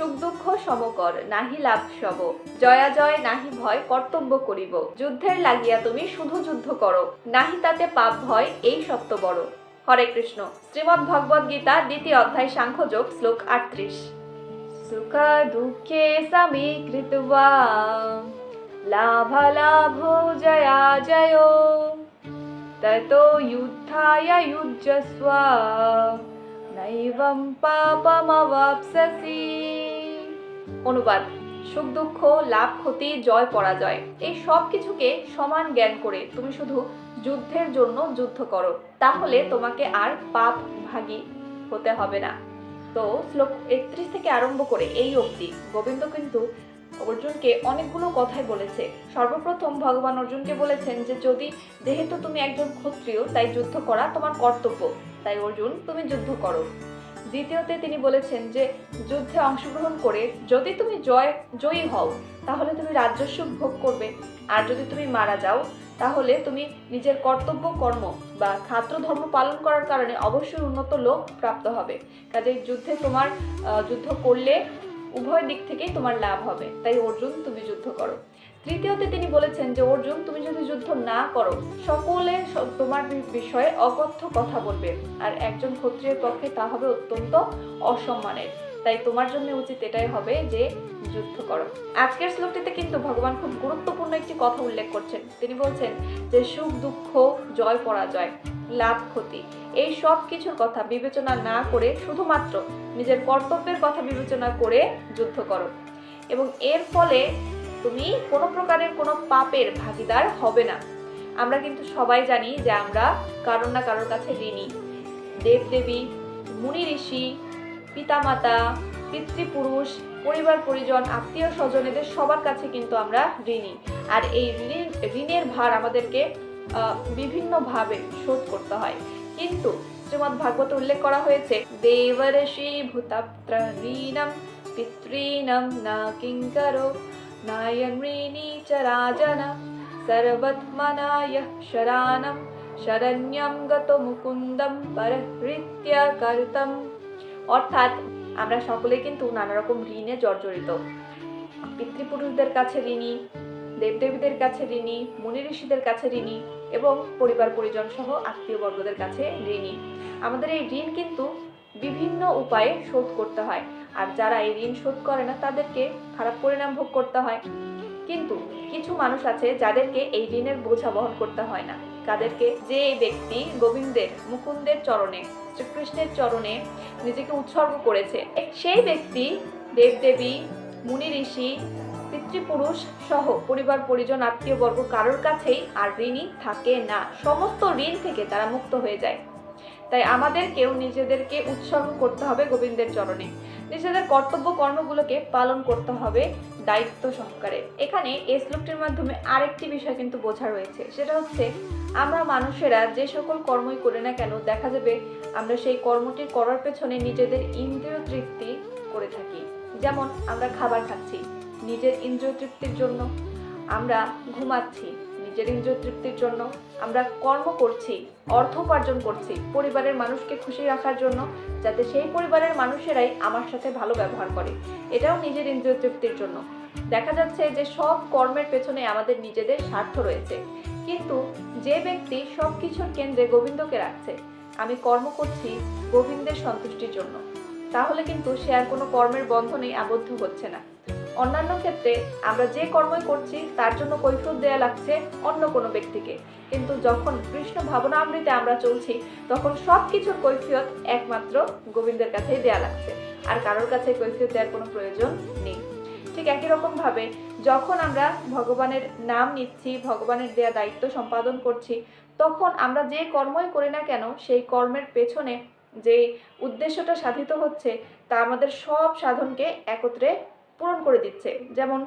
সুখ দুঃখ সমকর নাহি লাভ সব জয়া জয়, নাহি ভয়, কর্তব্য করিব। যুদ্ধের লাগিয়া তুমি শুধু যুদ্ধ করো, নাহি তাতে পাপ ভয়, এই সত্য বড়। হরে কৃষ্ণ। শ্রীমদ্ ভগবদ গীতা, দ্বিতীয় অধ্যায়, সাংখ্যযোগ, শ্লোক আটত্রিশ। সুখ দুঃখে সমীকৃত্বা লাভালাভো জয়া জয়। ততো যুদ্ধায় যুজ্যস্ব নৈবম অনুবাদ, সুখ, দুঃখ, লাভ, ক্ষতি, জয়, পরাজয়, এই সব কিছুকে সমান জ্ঞান করে তুমি শুধু যুদ্ধের জন্য যুদ্ধ করো। তাহলে তোমাকে আর পাপ ভাগী হতে হবে না। তো শ্লোক একত্রিশ থেকে আরম্ভ করে এই অবধি। গোবিন্দ কিন্তু অর্জুনকে অনেকগুলো কথাই বলেছে। সর্বপ্রথম ভগবান অর্জুনকে বলেছেন যে, যদি যেহেতু তুমি একজন ক্ষত্রিয়, তাই যুদ্ধ করা তোমার কর্তব্য। তাই অর্জুন, তুমি যুদ্ধ করো। দ্বিতীয়তে তিনি বলেছেন যে, যুদ্ধে অংশগ্রহণ করে যদি তুমি জয়, জয়ী হও, তাহলে তুমি রাজস্ব ভোগ করবে। আর যদি তুমি মারা যাও, তাহলে তুমি নিজের কর্তব্য, কর্ম বা খাদ্র ধর্ম পালন করার কারণে অবশ্যই উন্নত লোক প্রাপ্ত হবে। কাজে যুদ্ধে তোমার যুদ্ধ করলে উভয় দিক থেকেই তোমার লাভ হবে। তাই অর্জুন, তুমি যুদ্ধ করো। তৃতীয়তে তিনি বলেছেন যে, অর্জুন, তুমি যুদ্ধ না করো। সকলে তোমার বিষয়ে অকথ্য কথা বলবে। আর একজন ক্ষত্রিয়ের পক্ষে তা হবে অত্যন্ত অসম্মানের। তাই তোমার জন্য উচিত এটাই হবে যে, যুদ্ধ করো। আজকের শ্লোকটিতে কিন্তু ভগবান খুব গুরুত্বপূর্ণ একটি কথা উল্লেখ করছেন। তিনি বলছেন যে, সুখ, দুঃখ, জয়, পরাজয়, লাভ, ক্ষতি, এই সব কিছুর কথা বিবেচনা না করে শুধুমাত্র নিজের কর্তব্যের কথা বিবেচনা করে যুদ্ধ করো। এবং এর ফলে তুমি কোনো প্রকারের কোনো পাপের ভাগিদার হবে না। আমরা কিন্তু সবাই জানি যে আমরা কারোর না কারোর কাছে ঋণী। দেবদেবী, মুনি ঋষি, পিতামাতা, পিতৃপুরুষ, পরিবার পরিজন, আত্মীয় স্বজন, এদের সবার কাছে কিন্তু আমরা ঋণী। আর এই ঋণ, ঋণের ভার আমাদেরকে বিভিন্নভাবে শোধ করতে হয়। কিন্তু শ্রীমৎ ভাগবত উল্লেখ করা হয়েছে, দেবর্ষি ভূতাপ্ত্র ঋণম পিতৃণম না কিঙ্করো। রাজন সর্বত্মনায় শরানম শরণ্যম গত মুকুন্দম পরহৃত্য কর্তম অর্থাৎ, আমরা সকলে কিন্তু নানা রকম ঋণে জর্জরিত। পিতৃপুরুষদের কাছে ঋণী, দেবদেবীদের কাছে ঋণী মুনি ঋষিদের কাছে ঋণী এবং পরিবার পরিজন সহ আত্মীয় বর্গদের কাছে ঋণী। আমাদের এই ঋণ কিন্তু বিভিন্ন উপায়ে শোধ করতে হয়। আর যারা এই ঋণ শোধ করে না, তাদেরকে খারাপ পরিণাম ভোগ করতে হয়। কিন্তু কিছু মানুষ আছে যাদেরকে এই ঋণের বোঝা বহন করতে হয় না। তাদেরকে যে এই ব্যক্তি গোবিন্দের, মুকুন্দের চরণে, শ্রীকৃষ্ণের চরণে নিজেকে উৎসর্গ করেছে, সেই ব্যক্তি দেবদেবী, মুনি ঋষি, পিতৃপুরুষ সহ পরিবার, পরিজন আত্মীয় বর্গ কারোর কাছেই আর ঋণী থাকে না। সমস্ত ঋণ থেকে তারা মুক্ত হয়ে যায়। তাই আমাদেরকেও নিজেদেরকে উৎসর্গ করতে হবে গোবিন্দের চরণে। নিজেদের কর্তব্য কর্মগুলোকে পালন করতে হবে দায়িত্ব সহকারে। এখানে এই শ্লোকটির মাধ্যমে আরেকটি বিষয় কিন্তু বোঝা রয়েছে। সেটা হচ্ছে, আমরা মানুষেরা যে সকল কর্মই করি না কেন, দেখা যাবে আমরা সেই কর্মটি করার পেছনে নিজেদের ইন্দ্রিয় তৃপ্তি করে থাকি। যেমন, আমরা খাবার খাচ্ছি, নিজের ইন্দ্রিয় তৃপ্তির জন্য আমরা ঘুমাচ্ছি নিজের ইন্দ্রিয় তৃপ্তির জন্য আমরা কর্ম করছি, অর্থ উপার্জন করছি, পরিবারের মানুষকে খুশি রাখার জন্য, যাতে সেই পরিবারের মানুষেরাই আমার সাথে ভালো ব্যবহার করে। এটাও নিজের ইন্দ্রিয় তৃপ্তির জন্য। দেখা যাচ্ছে যে সব কর্মের পেছনে আমাদের নিজেদের স্বার্থ রয়েছে। কিন্তু যে ব্যক্তি সব কিছুর কেন্দ্রে গোবিন্দকে রাখছে, আমি কর্ম করছি গোবিন্দের সন্তুষ্টির জন্য। তাহলে কিন্তু সে আর কোনো কর্মের বন্ধনে আবদ্ধ হচ্ছে না। অন্যান্য ক্ষেত্রে আমরা যে কর্মই করছি, তার জন্য কৈফিয়ত দেয়া লাগছে অন্য কোনো ব্যক্তিকে। কিন্তু যখন কৃষ্ণ ভাবনামৃতে আমরা চলছি, তখন সব কিছুর কৈফিয়ত একমাত্র গোবিন্দের কাছেই দেয়া লাগছে। আর কারোর কাছে কৈফিয়ত দেওয়ার কোনো প্রয়োজন নেই। ঠিক একই রকম ভাবে যখন আমরা ভগবানের নাম নিচ্ছি, ভগবানের দেয়া দায়িত্ব সম্পাদন করছি, তখন আমরা যে কর্মই করি না কেন, সেই কর্মের পেছনে যে উদ্দেশ্যটা সাধিত হচ্ছে, তা আমাদের সব সাধনকে একত্রে পূরণ করে দিচ্ছে। যেমন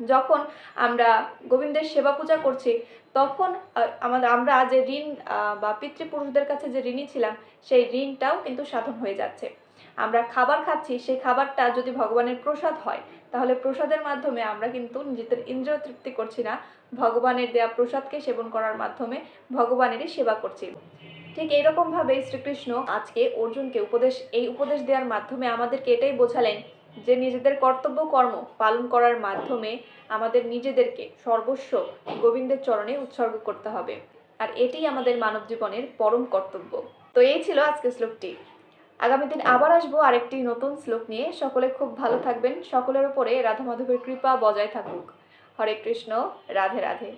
যখন আমরা গোবিন্দের সেবা পূজা করছি, তখন আমাদের, আমরা যে ঋণ বা পিতৃপুরুষদের কাছে যে ঋণী ছিলাম, সেই ঋণটাও কিন্তু সাধন হয়ে যাচ্ছে। আমরা খাবার খাচ্ছি, সেই খাবারটা যদি ভগবানের প্রসাদ হয়, তাহলে প্রসাদের মাধ্যমে আমরা কিন্তু নিজেদের ইন্দ্রিয় তৃপ্তি করছি না। ভগবানের দেয়া প্রসাদকে সেবন করার মাধ্যমে ভগবানেরই সেবা করছি। ঠিক এইরকম ভাবে শ্রীকৃষ্ণ আজকে অর্জুনকে উপদেশ, এই উপদেশ দেওয়ার মাধ্যমে আমাদেরকে এটাই বোঝালেন যে নিজেদের কর্তব্য কর্ম পালন করার মাধ্যমে আমাদের নিজেদেরকে সর্বস্ব গোবিন্দের চরণে উৎসর্গ করতে হবে। আর এটিই আমাদের মানব জীবনের পরম কর্তব্য। তো এই ছিল আজকের শ্লোকটি। আগামী দিন আবার আসব আরেকটি নতুন শ্লোক নিয়ে। সকলে খুব ভালো থাকবেন। সকলের উপরে রাধা মাধবের কৃপা বজায় থাকুক। হরে কৃষ্ণ, রাধে রাধে।